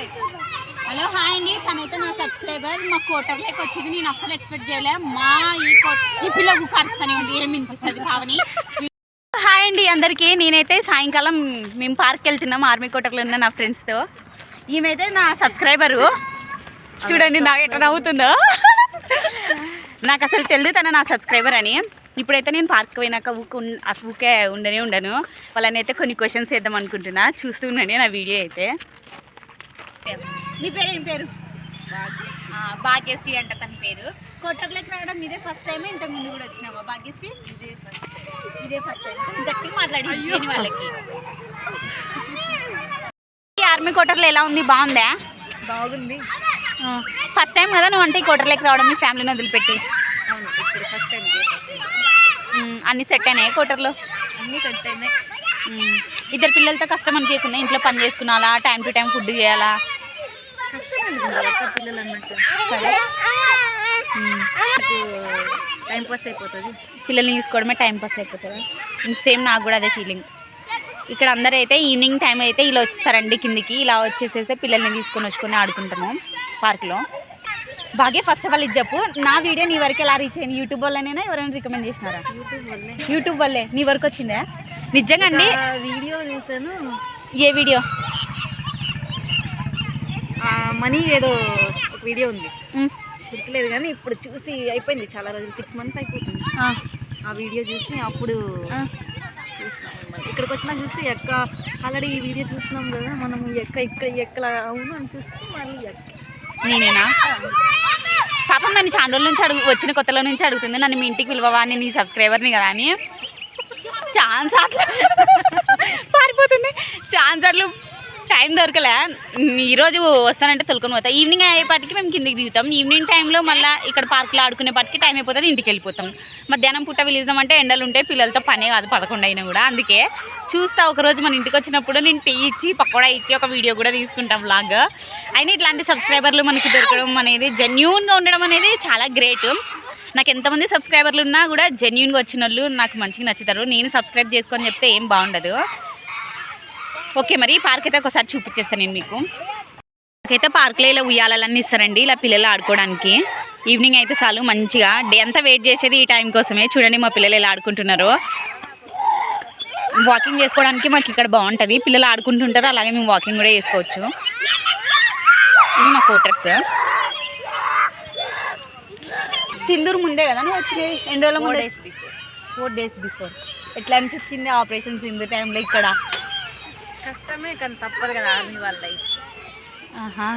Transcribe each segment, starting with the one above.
Hello hi అండి. తనైతే నా సబ్స్క్రైబర్ మా కోటర్లోకి వచ్చింది. నేను అస్సలు ఎక్స్పెక్ట్ చేయలే. మా ఈ కోట ఈ పిల్లకు కరుస్తూనే ఉంది. ఏమి వినిపిస్తుంది పావని హాయ్ అండి అందరికీ. నేనైతే సాయంకాలం మేము పార్క్ వెళ్తున్నాం ఆర్మీ కోటర్లో ఉన్న నా ఫ్రెండ్స్తో ఈమెతే నా సబ్స్క్రైబరు చూడండి నాకు ఎట్లా నవ్వుతుందో. నాకు అసలు తెలియదు తన నా సబ్స్క్రైబర్ అని. ఇప్పుడైతే నేను పార్క్ పోయినాక ఊక ఊకే ఉండనే ఉండను. వాళ్ళని అయితే కొన్ని క్వశ్చన్స్ వేద్దాం అనుకుంటున్నా. చూస్తూ ఉండండి నా వీడియో అయితే. మీ పేరు ఏం పేరు? భాగ్యశ్రీ అంట తన పేరు. కోటర్లోకి రావడం ఇదే ఫస్ట్ టైం ఇంతకు ముందు కూడా వచ్చినామా భాగ్యశ్రీ? ఇదే ఫస్ట్ ఇదే ఫస్ట్ టైం గట్టి మాట్లాడి వాళ్ళకి. ఆర్మీ కోటర్లో ఎలా ఉంది? బాగుందా? బాగుంది. ఫస్ట్ టైం కదా నువ్వు అంటే ఈ కోటర్లోకి రావడం మీ ఫ్యామిలీని వదిలిపెట్టి? ఫస్ట్ టైం అన్ని సెట్ అయినాయి కోటర్లో అన్నీ సెట్ అయినాయి. ఇద్దరు పిల్లలతో కష్టం అనిపించకుండా ఇంట్లో పని చేసుకున్నాలా టైం టు టైం ఫుడ్ చేయాలా? పిల్లలు అన్నట్టు. టైం పాస్ అయిపోతుంది. పిల్లల్ని చూసుకోవడమే టైం పాస్ అయిపోతుంది. సేమ్ నాకు కూడా అదే ఫీలింగ్ ఇక్కడ అందరూ అయితే ఈవినింగ్ టైం అయితే ఇలా వస్తారండి కిందికి. ఇలా వచ్చేసేస్తే పిల్లల్ని తీసుకొని వచ్చుకొని ఆడుకుంటాము పార్క్లో. బాగా ఫస్ట్ ఆఫ్ ఆల్ ఇది చెప్పు. నా వీడియో నీ వరకు ఎలా రీచ్ అయింది? యూట్యూబ్ వల్లనేనా? ఎవరైనా రికమెండ్ చేసినారా? యూట్యూబ్ వల్లే. యూట్యూబ్ వల్లే. నీ వరకు వచ్చిందా? నిజంగా అండి? వీడియో చూసాను ఏ వీడియో? మనీ ఏదో ఒక వీడియో ఉంది. గుర్తులేదు కానీ ఇప్పుడు చూసి అయిపోయింది చాలా రోజులు సిక్స్ మంత్స్ అయిపోతుంది. ఆ, వీడియో చూసి అప్పుడు ఇక్కడికి వచ్చినా చూసి ఎక్క ఆల్రెడీ ఈ వీడియో చూసినాం కదా మనం ఎక్క ఇక్కడ ఎక్కడ అవును అని చూస్తే మళ్ళీ ఎక్క. నేనేనా? పాపం నన్ను చాలా రోజుల నుంచి అడుగు వచ్చిన కొత్తలో నుంచి అడుగుతుంది నన్ను మీ ఇంటికి పిలవవా నేను నీ సబ్స్క్రైబర్ని కదా అని. ఛాన్స్ అట్లా. పారిపోతుంది. ఛాన్స్ అట్లు టైం దొరకలే. ఈరోజు వస్తానంటే తొలుకొని పోతా. ఈవినింగ్ అయ్యేపాటికి మేము కిందికి దిగుతాం. ఈవినింగ్ టైంలో మళ్ళీ ఇక్కడ పార్క్లో ఆడుకునేపాటికి టైం అయిపోతుంది ఇంటికి వెళ్ళిపోతాం. మధ్యాహ్నం పూట అంటే ఎండలు ఉంటే పిల్లలతో పనే కాదు పదకొండు అయినా కూడా. అందుకే చూస్తా ఒకరోజు మన ఇంటికి వచ్చినప్పుడు నేను టీ ఇచ్చి పకోడా ఇచ్చి ఒక వీడియో కూడా తీసుకుంటాం లాగ్ అయినా ఇట్లాంటి సబ్స్క్రైబర్లు మనకి దొరకడం అనేది జెన్యున్గా ఉండడం అనేది చాలా గ్రేట్ నాకు ఎంతమంది సబ్స్క్రైబర్లు ఉన్నా కూడా జెన్యున్గా వచ్చిన వాళ్ళు నాకు మంచిగా నచ్చుతారు. నేను సబ్స్క్రైబ్ చేసుకొని చెప్తే ఏం బాగుండదు. ఓకే మరి పార్క్ అయితే ఒకసారి చూపించేస్తాను నేను మీకు. నాకైతే పార్క్లో ఇలా ఉయ్యాలన్నీ ఇస్తారండి ఇలా పిల్లలు ఆడుకోవడానికి. ఈవినింగ్ అయితే చాలు మంచిగా. డే అంతా వెయిట్ చేసేది ఈ టైం కోసమే. చూడండి మా పిల్లలు ఎలా ఆడుకుంటున్నారు. వాకింగ్ చేసుకోవడానికి మాకు ఇక్కడ బాగుంటుంది. పిల్లలు ఆడుకుంటుంటారు అలాగే మేము వాకింగ్ కూడా చేసుకోవచ్చు. ఇది మా కోటర్స్ సింధూర్ ముందే కదా నువ్వు ఎన్ని రోజుల ముందు? ఫోర్ డేస్ బిఫోర్ ఎట్లా అనిపించింది ఆపరేషన్ సింధూర్ టైంలో ఇక్కడ? కష్టమే కానీ తప్పదు కదా ఆర్మీ వాళ్ళ ఆహా.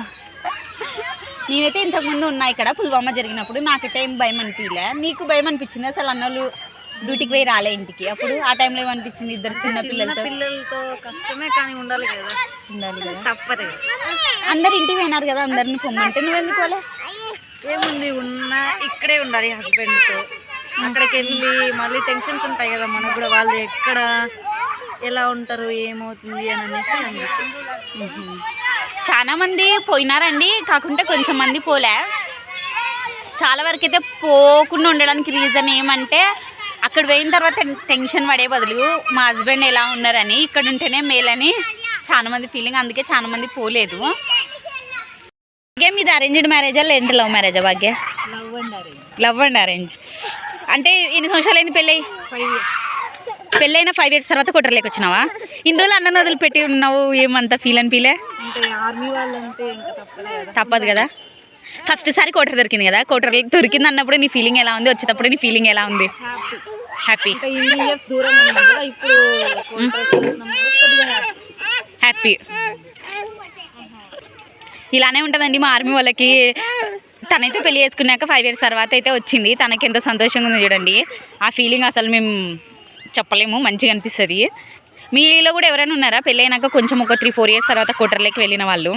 నేనైతే ఇంతకుముందు ఉన్నా ఇక్కడ పుల్వామా జరిగినప్పుడు. నాకైతే ఏం భయం అనిపించలే నీకు భయం అనిపించింది? అసలు అన్నోళ్ళు డ్యూటీకి పోయి రాలే ఇంటికి. అప్పుడు ఆ టైంలో ఏమనిపించింది ఇద్దరు చిన్న పిల్లలతో? పిల్లలతో కష్టమే కానీ ఉండాలి కదా. ఉండాలి కదా. తప్పదు. అందరు ఇంటికి పోయినారు కదా అందరిని పొమ్మంటే. నువ్వెందుకు పోలే? ఏముంది ఉన్న ఇక్కడే ఉండాలి హస్బెండ్తో అక్కడికి వెళ్ళి మళ్ళీ టెన్షన్స్ ఉంటాయి కదా మనకు కూడా వాళ్ళు ఎక్కడ ఎలా ఉంటారు ఏమవుతుంది అని అనేసి అందుకే మ్మ్. చాలా మంది పోయినారండి కాకుంటే కొంచెం మంది పోలే. చాలా వరకు అయితే పోకుండా ఉండడానికి రీజన్ ఏమంటే అక్కడ పోయిన తర్వాత టెన్- టెన్షన్ పడే బదులు మా హస్బెండ్ ఎలా ఉన్నారని ఇక్కడ ఉంటేనే మేలని చాలా మంది ఫీలింగ్ అందుకే చాలా మంది పోలేదు. భాగ్య మీది అరేంజ్డ్ మ్యారేజా లేదంటే లవ్ మ్యారేజా Bhagya? Love and arrange love and arrange అంటే ఎన్ని సంవత్సరాలు అయింది పెళ్ళి? ఫైవ్ ఇయర్స్ పెళ్ళైన ఫైవ్ ఇయర్స్ తర్వాత కుట్రలేకి వచ్చినావా ఇన్ని రోజులు అన్న వదిలి పెట్టి ఉన్నావు ఏమంత ఫీల్ అని ఫీలే తప్పదు కదా. ఫస్ట్ సారి కోటర్ దొరికింది కదా కోటర్ దొరికింది అన్నప్పుడు నీ ఫీలింగ్ ఎలా ఉంది? వచ్చేటప్పుడు నీ ఫీలింగ్ ఎలా ఉంది? Happy happy. హ్యాపీ ఇలానే ఉంటుందండి మా ఆర్మీ వాళ్ళకి. తనైతే పెళ్ళి చేసుకున్నాక ఫైవ్ ఇయర్స్ తర్వాత అయితే వచ్చింది. తనకి ఎంత సంతోషంగా ఉంది చూడండి. ఆ ఫీలింగ్ అసలు మేము చెప్పలేము మంచిగా అనిపిస్తుంది. మీలో కూడా ఎవరైనా ఉన్నారా? పెళ్ళైనాక కొంచెం ఒక త్రీ ఫోర్ ఇయర్స్ తర్వాత కోటర్లోకి వెళ్ళిన వాళ్ళు.